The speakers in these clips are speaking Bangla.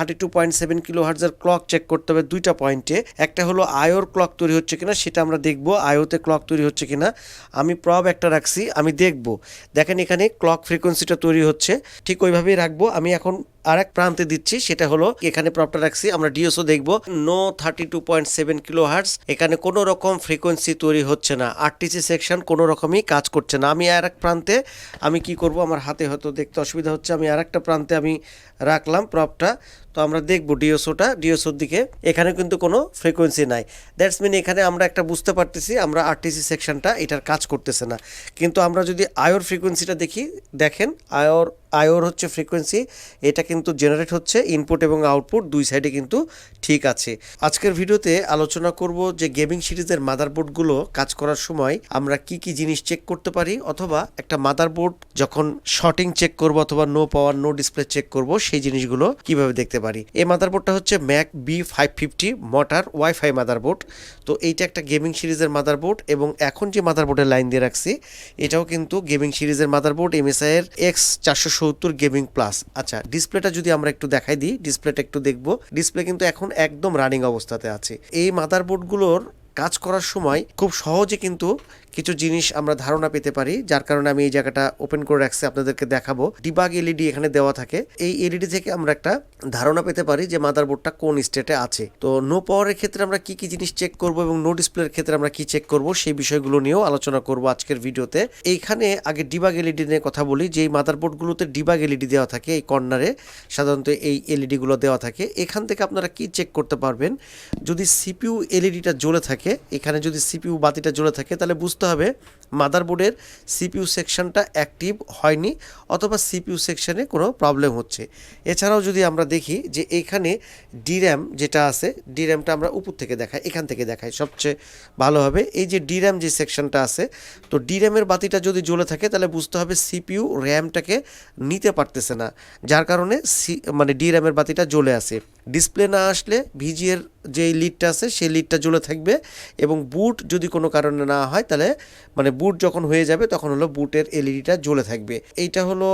Thirty two point seven kilo হার্জের ক্লক চেক করতে হবে দুইটা পয়েন্টে একটা হলো আয়োর ক্লক তৈরি হচ্ছে কিনা, সেটা আমরা দেখব আয়োতে ক্লক তৈরি হচ্ছে কিনা। আমি প্রব একটা রাখছি, আমি দেখব। দেখেন এখানে ক্লক ফ্রিকোয়েন্সিটা তৈরি হচ্ছে, ঠিক ওইভাবেই রাখব। আমি এখন আর এক প্রান্তে দিচ্ছি, সেটা হলো এখানে প্রপটা রাখছি, আমরা ডিওসও দেখব no thirty two point seven kilohertz এখানে কোনো রকম ফ্রিকোয়েন্সি তৈরি হচ্ছে না আরটিসি সেকশন কোনো রকমই কাজ করছে না। আমি আর এক প্রান্তে, আমি কি করব, আমার হাতে হয়তো দেখতে অসুবিধা হচ্ছে, আমি আর একটা প্রান্তে আমি রাখলাম প্রপটা তো আমরা দেখব ডিওসোটা ডিওসোর দিকে, এখানে কিন্তু কোনো ফ্রিকোয়েন্সি নাই। দ্যাটস মিন এখানে আমরা একটা বুঝতে পারতেছি, আমরা আরটিসি সেকশনটা এটার কাজ করতেছে না। কিন্তু আমরা যদি আয়োর ফ্রিকোয়েন্সিটা দেখি, দেখেন, আয়োর আয়োর হচ্ছে ফ্রিকোয়েন্সি এটা কিন্তু জেনারেট হচ্ছে ইনপুট এবং আউটপুট দুই সাইডে কিন্তু ঠিক আছে। আজকের ভিডিওতে আলোচনা করব যে গেমিং সিরিজের মাদারবোর্ডগুলো কাজ করার সময় আমরা কি কি জিনিস চেক করতে পারি অথবা একটা মাদারবোর্ড যখন শর্টিং চেক করব অথবা no power no display check করব, সেই জিনিসগুলো কীভাবে দেখতে পারি? এই মাদারবোর্ডটা হচ্ছে MAG B five fifty mortar WiFi motherboard তো এইটা একটা গেমিং সিরিজের মাদারবোর্ড এবং এখন যে মাদারবোর্ডের লাইন দিয়ে রাখছি, এটাও কিন্তু গেমিং সিরিজের মাদারবোর্ড এমএসআই এর এক্স চারশো সত্তর গেমিং প্লাস। আচ্ছা ডিসপ্লেটা যদি আমরা একটু দেখাই দিই ডিসপ্লেটা একটু দেখব। ডিসপ্লে কিন্তু এখন একদম রানিং অবস্থাতে আছে। এই মাদারবোর্ডগুলোর কাজ করার সময় খুব সহজে কিন্তু কিছু জিনিস আমরা ধারণা পেতে পারি, যার কারণে আমি এই জায়গাটা ওপেন করে রাখছি, আপনাদেরকে দেখাবো। ডিবাগ এলইডি এখানে দেওয়া থাকে। এই এলইডি থেকে আমরা একটা ধারণা পেতে পারি যে মাদারবোর্ডটা কোন স্টেটে আছে। তো নো পাওয়ারের ক্ষেত্রে আমরা কি কি জিনিস চেক করব এবং নো ডিসপ্লের ক্ষেত্রে আমরা কি চেক করব, সেই বিষয়গুলো নিয়েও আলোচনা করব আজকের ভিডিওতে। এইখানে আগে ডিবাগ এলইডি নিয়ে কথা বলি। যে এই মাদারবোর্ডগুলোতে ডিবাগ এলইডি দেওয়া থাকে, এই কর্নারে সাধারণত এই এলইডি গুলো দেওয়া থাকে। এখান থেকে আপনারা কি চেক করতে পারবেন? যদি সিপিইউ এলইডিটা জ্বলে থাকে এখানে যদি সিপিইউ বাতিটা জ্বলে থাকে, তাহলে বুঝতে হবে মাদারবোর্ডের সিপিইউ সেকশনটা অ্যাক্টিভ হয়নি অথবা সিপিইউ সেকশনে কোনো প্রবলেম হচ্ছে। এছাড়াও যদি আমরা দেখি যে এখানে ডির্যাম যেটা আছে ডির্যামটা আমরা উপর থেকে দেখাই, এখান থেকে দেখাই, সবচেয়ে ভালো হবে। এই যে ডির্যাম যে সেকশনটা আছে, তো ডির্যামের বাতিটা যদি জ্বলে থাকে, তাহলে বুঝতে হবে সিপিইউ র্যামটাকে নিতে পারতেছে না, যার কারণে সি মানে ডির্যামের বাতিটা জ্বলে আসে ডিসপ্লে না আসলে ভিজিএর যে লিডটা আছে, সেই লিডটা জ্বলে থাকবে এবং বুট যদি কোনো কারণে না হয়, তাহলে মানে বুট যখন হয়ে যাবে, তখন হলো বুটের এলইডিটা জ্বলে থাকবে। এইটা হলো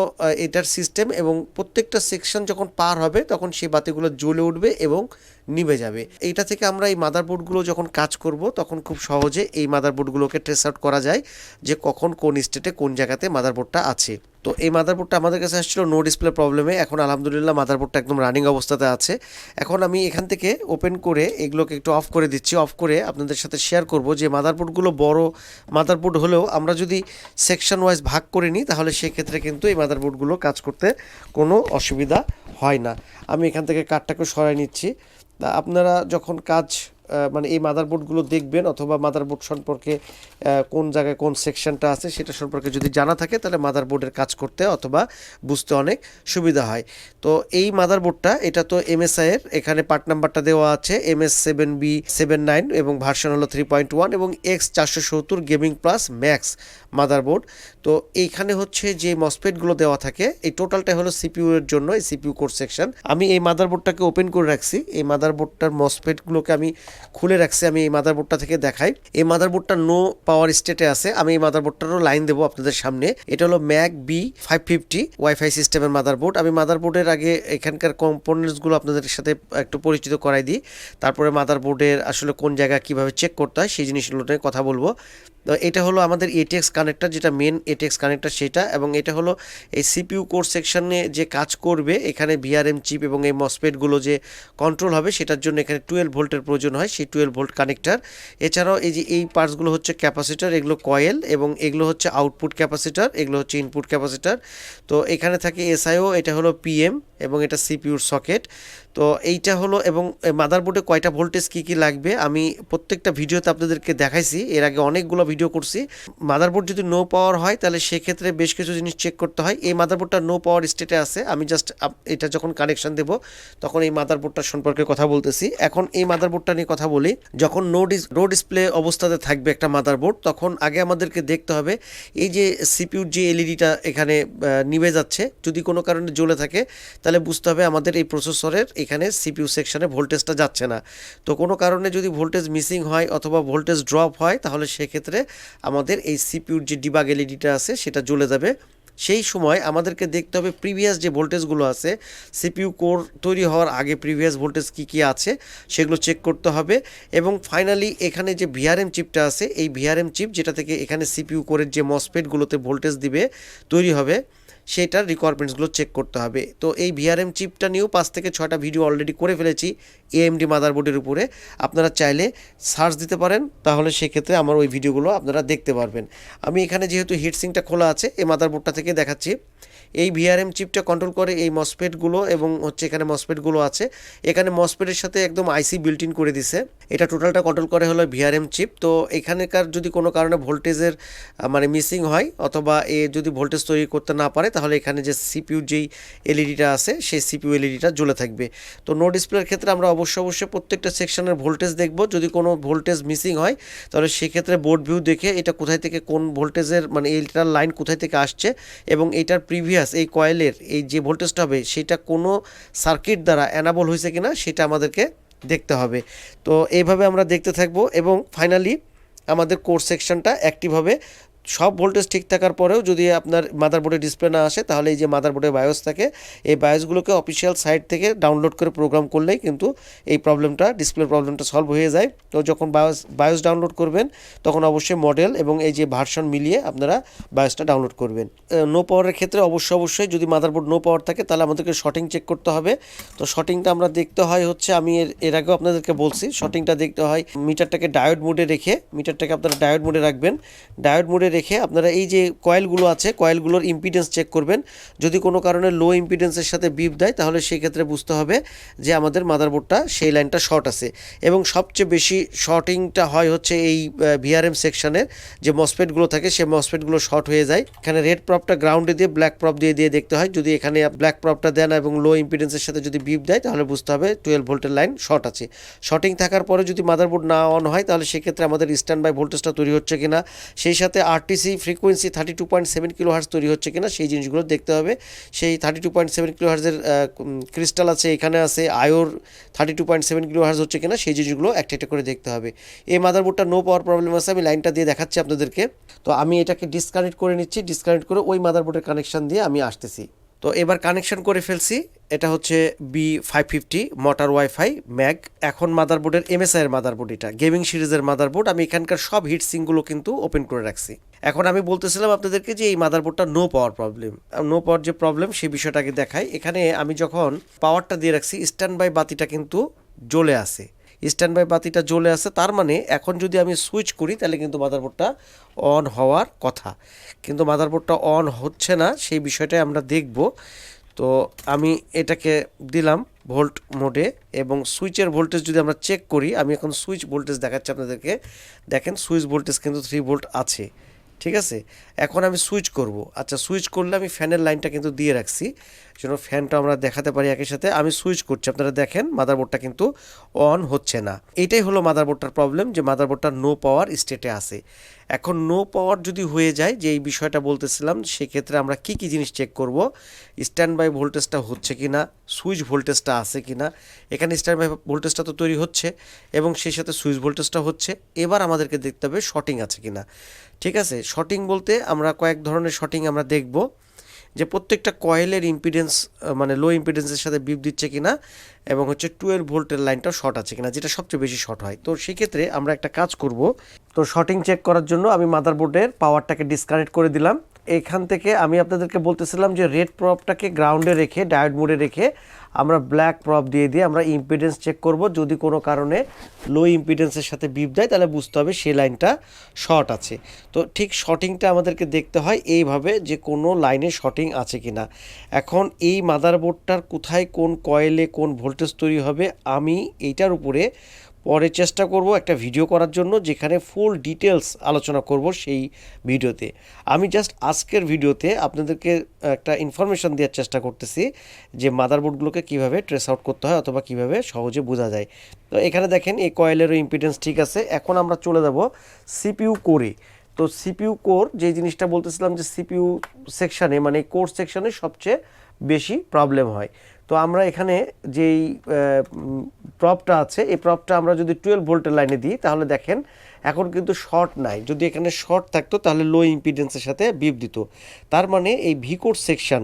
এটার সিস্টেম এবং প্রত্যেকটা সেকশন যখন পার হবে, তখন সেই বাতিগুলো জ্বলে উঠবে এবং নিভে যাবে। এইটা থেকে আমরা এই মাদারবোর্ডগুলো যখন কাজ করব, তখন খুব সহজে এই মাদারবোর্ডগুলোকে ট্রেস আউট করা যায় যে কখন কোন স্টেটে কোন জায়গাতে মাদারবোর্ডটা আছে। তো এই মাদারবোর্ডটা আমাদের কাছে আসছিল নো ডিসপ্লে প্রবলেমে এখন আলহামদুলিল্লাহ মাদারবোর্ডটা একদম রানিং অবস্থাতে আছে। এখন আমি এখান থেকে ওপেন করে এগুলোকে একটু অফ করে দিচ্ছি। অফ করে আপনাদের সাথে শেয়ার করব যে মাদারবোর্ডগুলো বড় মাদারবোর্ড হলেও আমরা যদি সেকশন ওয়াইজ ভাগ করে নিই, তাহলে সেক্ষেত্রে কিন্তু এই মাদারবোর্ডগুলো কাজ করতে কোনো অসুবিধা হয় না। আমি এখান থেকে কাঠটাকে সরাই নিচ্ছি। তা আপনারা যখন কাজ মানে এই মাদারবোর্ডগুলো দেখবেন অথবা মাদারবোর্ড সম্পর্কে কোন জায়গায় কোন সেকশনটা আছে সেটা সম্পর্কে যদি জানা থাকে তাহলে মাদারবোর্ডের কাজ করতে অথবা বুঝতে অনেক সুবিধা হয়। তো এই মাদারবোর্ডটা এটা তো এমএসআই এর, এখানে পার্ট নাম্বারটা দেওয়া আছে M S seven B seven nine এবং ভার্সন হলো থ্রি পয়েন্ট ওয়ান এবং এক্স চারশো সত্তর গেমিং প্লাস ম্যাক্স মাদারবোর্ড তো এইখানে হচ্ছে যে মসপেটগুলো দেওয়া থাকে, এই টোটালটা হলো সিপিইউ এর জন্য, এই সিপিইউ কোর সেকশন আমি এই মাদারবোর্ডটাকে ওপেন করে রাখছি, এই মাদারবোর্ডটার মসপেটগুলোকে আমি খুলে রাখছি, আমি এই মাদারবোর্ডটা থেকে দেখাই। এই মাদারবোর্ডটা নো পাওয়ার স্টেটে আছে, আমি এই মাদারবোর্ডটারও লাইন দেবো আপনাদের সামনে। এটা হলো MAG B five fifty WiFi সিস্টেমের মাদারবোর্ড আমি মাদারবোর্ডের আগে এখানকার কম্পোনেন্টসগুলো আপনাদের সাথে একটু পরিচিত করাই দিই। তারপরে মাদারবোর্ডের আসলে কোন জায়গা কীভাবে চেক করতে হয়, সেই জিনিসগুলো নিয়ে কথা বলব। তো এটা হলো আমাদের এটিএক্স কানেক্টর যেটা মেন এটিএক্স কানেক্টর সেটা, এবং এটা হলো এই সিপিইউ কোর সেকশনে যে কাজ করবে, এখানে ভিআরএম চিপ এবং এই মসপেটগুলো যে কন্ট্রোল হবে, সেটার জন্য এখানে টুয়েলভ ভোল্টের প্রয়োজন হয়, সেই টুয়েলভ ভোল্ট কানেক্টার এছাড়াও এই যে এই পার্টসগুলো হচ্ছে ক্যাপাসিটার এগুলো কয়েল এবং এগুলো হচ্ছে আউটপুট ক্যাপাসিটার এগুলো হচ্ছে ইনপুট ক্যাপাসিটার তো এখানে থাকে এসআইও এটা হলো পিএম এবং এটা সিপিউর সকেট তো এইটা হলো এবং মাদারবোর্ডে কয়টা ভোল্টেজ কি কি লাগবে? আমি প্রত্যেকটা ভিডিওতে আপনাদেরকে দেখাইছি। এর আগে অনেকগুলো ভিডিও করছি। মাদারবোর্ড যদি নো পাওয়ার হয়, তাহলে সেক্ষেত্রে বেশ কিছু জিনিস চেক করতে হয়। এই মাদারবোর্ডটা নো পাওয়ার স্টেটে আছে। আমি জাস্ট এটা যখন কানেকশন দেব, তখন এই মাদারবোর্ডটা সম্পর্কে কথা বলতেছি। এখন এই মাদারবোর্ডটা নিয়ে কথা বলি। যখন নো ডিস নো ডিসপ্লে অবস্থাতে থাকবে একটা মাদারবোর্ড তখন আগে আমাদেরকে দেখতে হবে, এই যে সিপিউর যে এলইডিটা এখানে নিভে যাচ্ছে, যদি কোনো কারণে জ্বলে থাকে, তাহলে বুঝতে হবে আমাদের এই প্রসেসরের এখানে সিপিইউ সেকশনে ভোল্টেজটা যাচ্ছে না। তো কোনো কারণে যদি ভোল্টেজ মিসিং হয় অথবা ভোল্টেজ ড্রপ হয়, তাহলে সেক্ষেত্রে আমাদের এই সিপিইউর যে ডিবাগ এলইডিটা আছে, সেটা জ্বলে যাবে। সেই সময় আমাদেরকে দেখতে হবে প্রিভিয়াস যে ভোল্টেজগুলো আছে সিপিইউ কোর তৈরি হওয়ার আগে প্রিভিয়াস ভোল্টেজ কী কী আছে, সেগুলো চেক করতে হবে। এবং ফাইনালি এখানে যে ভিআরএম চিপটা আছে, এই ভিআরএম চিপ যেটা থেকে এখানে সিপিইউ কোরের যে মসপেটগুলোতে ভোল্টেজ দিবে, তৈরি হবে। সেটার রিকোয়ারমেন্টসগুলো চেক করতে হবে। তো এই ভিআরএম চিপটা নিয়েও পাঁচ থেকে ছয়টা ভিডিও অলরেডি করে ফেলেছি এএমডি মাদারবোর্ডের উপরে। আপনারা চাইলে সার্চ দিতে পারেন, তাহলে সেক্ষেত্রে আমার ওই ভিডিওগুলো আপনারা দেখতে পারবেন। আমি এখানে যেহেতু হিটসিংটা খোলা আছে, এই মাদারবোর্ডটা থেকে দেখাচ্ছি। এই ভিআরএম চিপটা কন্ট্রোল করে এই মসপেটগুলো এবং হচ্ছে এখানে মসপেটগুলো আছে। এখানে মসপেটের সাথে একদম আইসি বিল্ট ইন করে দিছে। এটা টোটালটা কন্ট্রোল করে হলো ভিআরএম চিপ তো এখানেকার যদি কোনো কারণে ভোল্টেজের মানে মিসিং হয় অথবা এ যদি ভোল্টেজ তৈরি করতে না পারে, তাহলে এখানে যে সিপিউ যেই এলইডিটা আছে, সেই সিপিউ এলইডিটা জ্বলে থাকবে। তো নো ডিসপ্লের ক্ষেত্রে আমরা অবশ্যই অবশ্যই প্রত্যেকটা সেকশনের ভোল্টেজ দেখব। যদি কোনো ভোল্টেজ মিসিং হয়, তাহলে সেক্ষেত্রে বোর্ড ভিউ দেখে এটা কোথায় থেকে কোন ভোল্টেজের মানে এইটার লাইন কোথায় থেকে আসছে এবং এটার প্রিভিয়াস এই কয়েলের এই যে ভোল্টেজটা হবে, সেটা কোনো সার্কিট দ্বারা অ্যানাবল হয়েছে কিনা, সেটা আমাদেরকে দেখতে হবে। তো এইভাবে আমরা দেখতে থাকব এবং ফাইনালি আমাদের কোর্স সেকশনটা অ্যাক্টিভ হবে। সব ভোল্টেজ ঠিক থাকার পরেও যদি আপনার মাদারবোর্ডে ডিসপ্লে না আসে, তাহলে এই যে মাদারবোর্ডে বায়োস থাকে, এই বায়োসগুলোকে অফিসিয়াল সাইট থেকে ডাউনলোড করে প্রোগ্রাম করলেই কিন্তু এই প্রবলেমটা ডিসপ্লে প্রবলেমটা সলভ হয়ে যায়। তো যখন বায়োস বায়োস ডাউনলোড করবেন, তখন অবশ্যই মডেল এবং এই যে ভার্সন মিলিয়ে আপনারা বায়োসটা ডাউনলোড করবেন। নো পাওয়ারের ক্ষেত্রে অবশ্যই অবশ্যই যদি মাদারবোর্ড নো পাওয়ার থাকে, তাহলে আমাদেরকে শর্টিং চেক করতে হবে। তো শর্টিংটা আমরা দেখতে হয় হচ্ছে, আমি এর আগেও আপনাদেরকে বলছি শর্টিংটা দেখতে হয় মিটারটাকে ডায়োড মোডে রেখে মিটারটাকে আপনারা ডায়োড মোডে রাখবেন। ডায়োড মোডে রেখে আপনারা এই যে কয়েলগুলো আছে, কয়েলগুলোর ইম্পিডেন্স চেক করবেন। যদি কোনো কারণে লো ইম্পিডেন্সের সাথে বিপ দেয়, তাহলে সেই ক্ষেত্রে বুঝতে হবে যে আমাদের মাদারবোর্ডটা সেই লাইনটা শর্ট আছে। এবং সবচেয়ে বেশি শর্টিংটা হয় হচ্ছে এই ভিআরএম সেকশনের যে মসপেটগুলো থাকে, সেই মসপেটগুলো শর্ট হয়ে যায়। এখানে রেড প্রপটা গ্রাউন্ডে দিয়ে ব্ল্যাক প্রপ দিয়ে দিয়ে দেখতে হয়। যদি এখানে ব্ল্যাক প্রপটা দেন এবং লো ইম্পিডেন্সের সাথে যদি বিপ দেয়, তাহলে বুঝতে হবে টুয়েলভ ভোল্টের লাইন শর্ট আছে। শর্টিং থাকার পরে যদি মাদারবোর্ড না অন হয়, তাহলে সেক্ষেত্রে আমাদের স্ট্যান্ড বাই ভোল্টেজটা তৈরি হচ্ছে কিনা, সেই সাথে RTC frequency thirty two point seven kilohertz তৈরি হচ্ছে কিনা সেই জিনিসগুলো দেখতে হবে। সেই thirty two point seven kilo হার্সের ক্রিস্টাল আছে, এখানে আছে আয়োর thirty two point seven kilohertz হচ্ছে কিনা সেই জিনিসগুলো একটা একটা করে দেখতে হবে। এই মাদারবোর্ডটা নো পাওয়ার প্রবলেম আছে, আমি লাইনটা দিয়ে দেখাচ্ছি আপনাদেরকে। তো আমি এটাকে ডিসকানেক্ট করে নিচ্ছি ডিসকানেক্ট করে ওই মাদারবোর্ডের কানেকশন দিয়ে আমি আসতেছি। তো এবার কানেকশন করে ফেলছি, এটা হচ্ছে B five fifty mortar wifi MAG এখন মাদারবোর্ডের এমএসআই এর মাদারবোর্ড এটা গেমিং সিরিজের মাদারবোর্ড আমি এখানকার সব হিট সিংগুলো কিন্তু ওপেন করে রাখছি। এখন আমি বলতেছিলাম আপনাদেরকে যে এই মাদারবোর্ডটা no power problem no power যে প্রবলেম সেই বিষয়টাকে দেখাই। এখানে আমি যখন পাওয়ারটা দিয়ে রাখছি স্ট্যান্ড বাই বাতিটা কিন্তু জ্বলে আছে। স্ট্যান্ড বাই বাতিটা জ্বলে আছে, তার মানে এখন যদি আমি সুইচ করি, তাহলে কিন্তু মাদারবোর্ডটা অন হওয়ার কথা। কিন্তু মাদারবোর্ডটা অন হচ্ছে না, সেই বিষয়টাই আমরা দেখব। তো আমি এটাকে দিলাম ভোল্ট মোডে এবং সুইচের ভোল্টেজ যদি আমরা চেক করি, আমি এখন সুইচ ভোল্টেজ দেখাচ্ছি আপনাদেরকে। দেখেন সুইচ ভোল্টেজ কিন্তু থ্রি ভোল্ট আছে। ঠিক আছে? এখন আমি সুইচ করব। আচ্ছা সুইচ করলে আমি ফ্যানের লাইনটা কিন্তু দিয়ে রাখছি। যেন ফ্যানটা আমরা দেখাতে পারি একই সাথে। আমি সুইচ করছি, আপনারা দেখেন মাদারবোর্ডটা কিন্তু অন হচ্ছে না। এটাই হলো মাদারবোর্ডটার প্রবলেম যে মাদারবোর্ডটা নো পাওয়ার স্টেটে আছে। এখন নো পাওয়ার যদি হয়ে যায়, যে এই বিষয়টা বলতেছিলাম, সেক্ষেত্রে আমরা কি কি জিনিস চেক করব? স্ট্যান্ড বাই ভোল্টেজটা হচ্ছে কি না সুইচ ভোল্টেজটা আছে কি না এখানে স্ট্যান্ড বাই ভোল্টেজটা তো তৈরি হচ্ছে এবং সেই সাথে সুইচ ভোল্টেজটা হচ্ছে। এবার আমাদেরকে দেখতে হবে শর্টিং আছে কি না ঠিক আছে? শর্টিং বলতে আমরা কয়েক ধরনের শর্টিং আমরা দেখব। যে প্রত্যেকটা কয়েলের ইম্পিডেন্স মানে লো ইম্পিডেন্সের সাথে বিপ দিচ্ছে কি না এবং হচ্ছে টুয়েলভ ভোল্টের লাইনটাও শর্ট আছে কিনা, যেটা সবচেয়ে বেশি শর্ট হয়। তো সেক্ষেত্রে আমরা একটা কাজ করব। তো শর্টিং চেক করার জন্য আমি মাদারবোর্ডের পাওয়ারটাকে ডিসকানেক্ট করে দিলাম। এখান থেকে আমি আপনাদেরকে বলতেছিলাম যে রেড প্রপটাকে গ্রাউন্ডে রেখে ডায়োড মোডে রেখে আমরা ব্ল্যাক প্রপ দিয়ে দিয়ে আমরা ইম্পিডেন্স চেক করব। যদি কোনো কারণে লো ইম্পিডেন্সের সাথে বিপ দেয়, তাহলে বুঝতে হবে সেই লাইনটা শর্ট আছে। তো ঠিক শর্টিংটা আমাদেরকে দেখতে হয় এইভাবে যে কোনো লাইনে শর্টিং আছে কি না এখন এই মাদারবোর্ডটার কোথায় কোন কয়েলে কোন ভোল্টেজ তৈরি হবে, আমি এইটার উপরে পরে চেষ্টা করব একটা ভিডিও করার জন্য যেখানে ফুল ডিটেলস আলোচনা করব সেই ভিডিওতে। আমি জাস্ট আজকের ভিডিওতে আপনাদেরকে একটা ইনফরমেশন দেওয়ার চেষ্টা করতেছি যে মাদারবোর্ডগুলোকে কীভাবে ট্রেস আউট করতে হয় অথবা কীভাবে সহজে বোঝা যায়। তো এখানে দেখেন এই কয়েলেরও ইম্পিডেন্স ঠিক আছে। এখন আমরা চলে যাব সিপিইউ কোরে তো সিপিইউ কোর যে জিনিসটা বলতেছিলাম যে সিপিইউ সেকশানে মানে কোর সেকশানে সবচেয়ে বেশি প্রবলেম হয়। তো আমরা এখানে যেই প্রপটা আছে, এই প্রপটা আমরা যদি টুয়েলভ ভোল্টের লাইনে দিই, তাহলে দেখেন এখন কিন্তু শর্ট নাই। যদি এখানে শর্ট থাকতো, তাহলে লো ইম্পিডেন্সের সাথে বিপ দিত। তার মানে এই ভিকোড সেকশন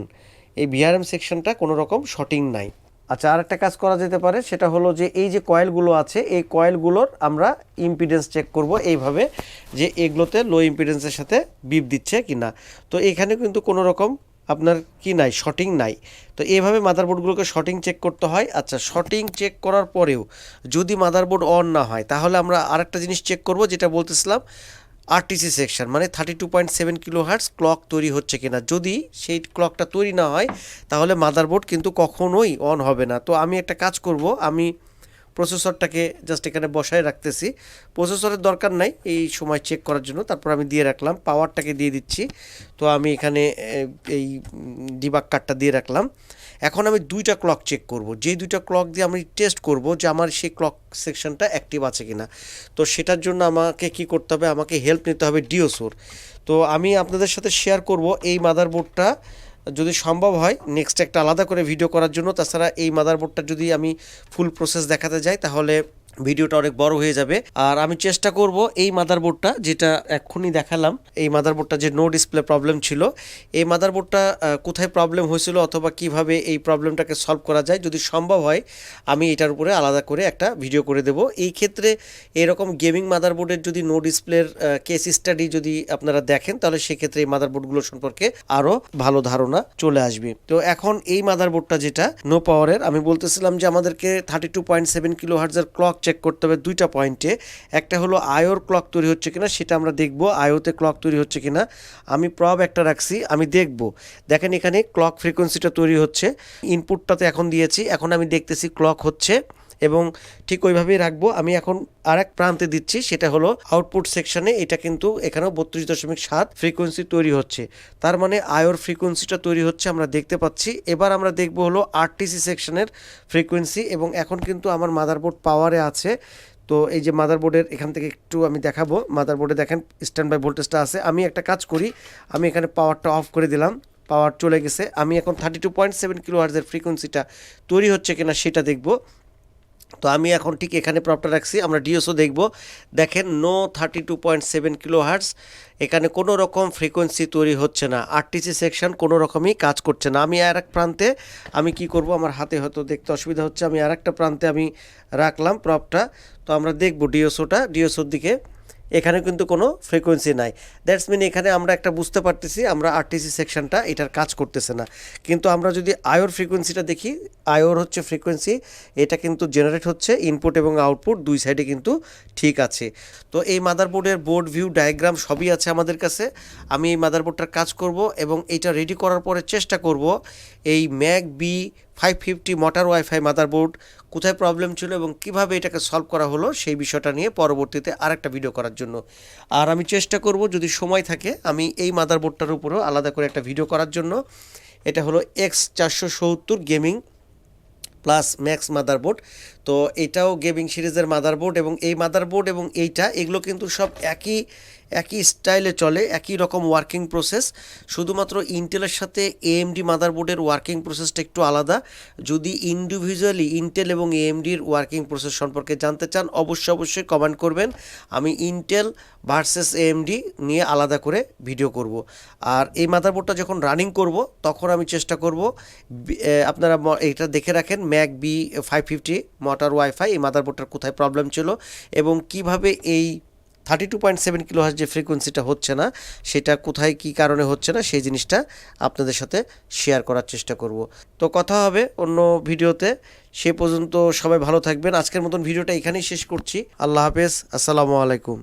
এই ভিআরএম সেকশনটা কোনো রকম শর্টিং নাই। আচ্ছা আর একটা কাজ করা যেতে পারে, সেটা হলো যে এই যে কয়েলগুলো আছে, এই কয়েলগুলোর আমরা ইম্পিডেন্স চেক করব এইভাবে যে এগুলোতে লো ইম্পিডেন্সের সাথে বিপ দিচ্ছে কি না তো এখানে কিন্তু কোনো রকম আপনার কি নাই শর্টিং নাই। তো এইভাবে মাদারবোর্ডগুলোকে শর্টিং চেক করতে হয়। আচ্ছা শর্টিং চেক করার পরেও যদি মাদারবোর্ড অন না হয়, তাহলে আমরা আরেকটা জিনিস চেক করব, যেটা বলতেছিলাম আরটিসি সেকশন মানে thirty two point seven kilohertz clock তৈরি হচ্ছে কিনা। যদি সেই ক্লকটা তৈরি না হয়, তাহলে মাদারবোর্ড কিন্তু কখনোই অন হবে না। তো আমি একটা কাজ করব, আমি প্রসেসরটাকে জাস্ট এখানে বসায় রাখতেছি। প্রসেসরের দরকার নাই, এই সময় চেক করার জন্য। তারপর আমি দিয়ে রাখলাম পাওয়ারটাকে দিয়ে দিচ্ছি। তো আমি এখানে এই ডিবাক কার্ডটা দিয়ে রাখলাম। এখন আমি দুইটা ক্লক চেক করব। যেই দুইটা ক্লক দিয়ে আমি টেস্ট করব যে আমার সেই ক্লক সেকশনটা অ্যাক্টিভ আছে কিনা। তো সেটার জন্য আমাকে কি করতে হবে? আমাকে হেল্প নিতে হবে ডিওসোর তো আমি আপনাদের সাথে শেয়ার করব এই মাদারবোর্ডটা যদি সম্ভব হয় নেক্সট একটা আলাদা করে ভিডিও করার জন্য, তাছাড়া এই মাদারবোর্ডটা যদি আমি ফুল প্রসেস দেখাতে যাই, তাহলে ভিডিওটা অনেক বড় হয়ে যাবে। আর আমি চেষ্টা করব এই মাদারবোর্ডটা যেটা এক্ষুনি দেখালাম, এই মাদারবোর্ডটা যে নো ডিসপ্লে প্রবলেম ছিল, এই মাদারবোর্ডটা কোথায় প্রবলেম হয়েছিল অথবা কীভাবে এই প্রবলেমটাকে সলভ করা যায় যদি সম্ভব হয়, আমি এটার উপরে আলাদা করে একটা ভিডিও করে দেব। এই ক্ষেত্রে এরকম গেমিং মাদারবোর্ডের যদি নো ডিসপ্লের কেস স্টাডি যদি আপনারা দেখেন, তাহলে সেক্ষেত্রে এই মাদারবোর্ডগুলো সম্পর্কে আরও ভালো ধারণা চলে আসবে। তো এখন এই মাদারবোর্ডটা যেটা নো পাওয়ারের আমি বলতেছিলাম যে আমাদেরকে থার্টি টু পয়েন্ট সেভেন কিলো হার্টজের ক্লক চেক করতে হবে দুইটা পয়েন্টে। একটা হলো আয়োর ক্লক তৈরি হচ্ছে কিনা, সেটা আমরা দেখব আয়োতে ক্লক তৈরি হচ্ছে কিনা। আমি প্রব একটা রাখছি, আমি দেখব। দেখেন এখানে ক্লক ফ্রিকোয়েন্সিটা তৈরি হচ্ছে। ইনপুটটাতে এখন দিয়েছি, এখন আমি দেখতেছি ক্লক হচ্ছে এবং ঠিক ওইভাবেই রাখব। আমি এখন আর এক প্রান্তে দিচ্ছি, সেটা হলো আউটপুট সেকশনে এটা কিন্তু এখানেও বত্রিশ দশমিক সাত ফ্রিকোয়েন্সি তৈরি হচ্ছে। তার মানে আয়োর ফ্রিকোয়েন্সিটা তৈরি হচ্ছে, আমরা দেখতে পাচ্ছি। এবার আমরা দেখব হলো আরটিসি সেকশনের ফ্রিকোয়েন্সি এবং এখন কিন্তু আমার মাদারবোর্ড পাওয়ারে আছে। তো এই যে মাদারবোর্ডের এখান থেকে একটু আমি দেখাবো। মাদারবোর্ডে দেখেন স্ট্যান্ড বাই ভোল্টেজটা আছে। আমি একটা কাজ করি, আমি এখানে পাওয়ারটা অফ করে দিলাম। পাওয়ার চলে গেছে। আমি এখন thirty two point seven kilo হার্জের ফ্রিকোয়েন্সিটা তৈরি হচ্ছে কিনা, সেটা দেখব। তো আমি এখন ঠিক এখানে প্রপটা রাখছি, আমরা ডিওসও দেখব। দেখেন no thirty two point seven kilohertz এখানে কোনো রকম ফ্রিকোয়েন্সি তৈরি হচ্ছে না আরটিসি সেকশন কোনো রকমই কাজ করছে না। আমি আর এক প্রান্তে আমি কি করব, আমার হাতে হয়তো দেখতে অসুবিধা হচ্ছে, আমি আর একটা প্রান্তে আমি রাখলাম প্রপটা তো আমরা দেখব ডিওসোটা ডিওসোর দিকে এখানে কিন্তু কোনো ফ্রিকোয়েন্সি নাই। দ্যাটস মিন এখানে আমরা একটা বুঝতে পারতেছি, আমরা আরটিসি সেকশনটা এটার কাজ করতেছে না। কিন্তু আমরা যদি আয়োর ফ্রিকোয়েন্সিটা দেখি আয়োর হচ্ছে ফ্রিকোয়েন্সি এটা কিন্তু জেনারেট হচ্ছে ইনপুট এবং আউটপুট দুই সাইডে কিন্তু ঠিক আছে। তো এই মাদারবোর্ডের বোর্ড ভিউ ডায়াগ্রাম সবই আছে আমাদের কাছে। আমি এই মাদারবোর্ডটার কাজ করব এবং এটা রেডি করার পরে চেষ্টা করব এই MAG B five fifty mortar WiFi motherboard কোথায় প্রবলেম ছিল এবং কীভাবে এটাকে সলভ করা হলো, সেই বিষয়টা নিয়ে পরবর্তীতে আরেকটা ভিডিও করার জন্য। আর আমি চেষ্টা করব, যদি সময় থাকে, আমি এই মাদারবোর্ডটার উপরেও আলাদা করে একটা ভিডিও করার জন্য। এটা হলো এক্স চারশো সত্তর গেমিং প্লাস ম্যাক্স মাদারবোর্ড তো এটাও গেমিং সিরিজের মাদারবোর্ড এবং এই মাদারবোর্ড এবং এইটা, এগুলো কিন্তু সব একই একই স্টাইলে চলে, একই রকম ওয়ার্কিং প্রসেস শুধুমাত্র ইন্টেলের সাথে এএমডি মাদারবোর্ডের ওয়ার্কিং প্রসেসটা একটু আলাদা। যদি ইন্ডিভিজুয়ালি ইন্টেল এবং এএমডির ওয়ার্কিং প্রসেস সম্পর্কে জানতে চান, অবশ্যই অবশ্যই কমেন্ট করবেন। আমি ইন্টেল ভার্সেস এএমডি নিয়ে আলাদা করে ভিডিও করব। আর এই মাদারবোর্ডটা যখন রানিং করব, তখন আমি চেষ্টা করব আপনারা এটা দেখে রাখেন MAG B five fifty mortar WiFi এই মাদারবোর্ডটার কোথায় প্রবলেম ছিল এবং কীভাবে এই thirty two point seven kilo যে ফ্রিকোয়েন্সিটা হচ্ছে না, সেটা কোথায় কি কারণে হচ্ছে না, সেই জিনিসটা আপনাদের সাথে শেয়ার করার চেষ্টা করব। তো কথা হবে অন্য ভিডিওতে। সে পর্যন্ত সবাই ভালো থাকবেন। আজকের মতন ভিডিওটা এখানেই শেষ করছি। আল্লাহ হাফেজ। আসসালামু আলাইকুম।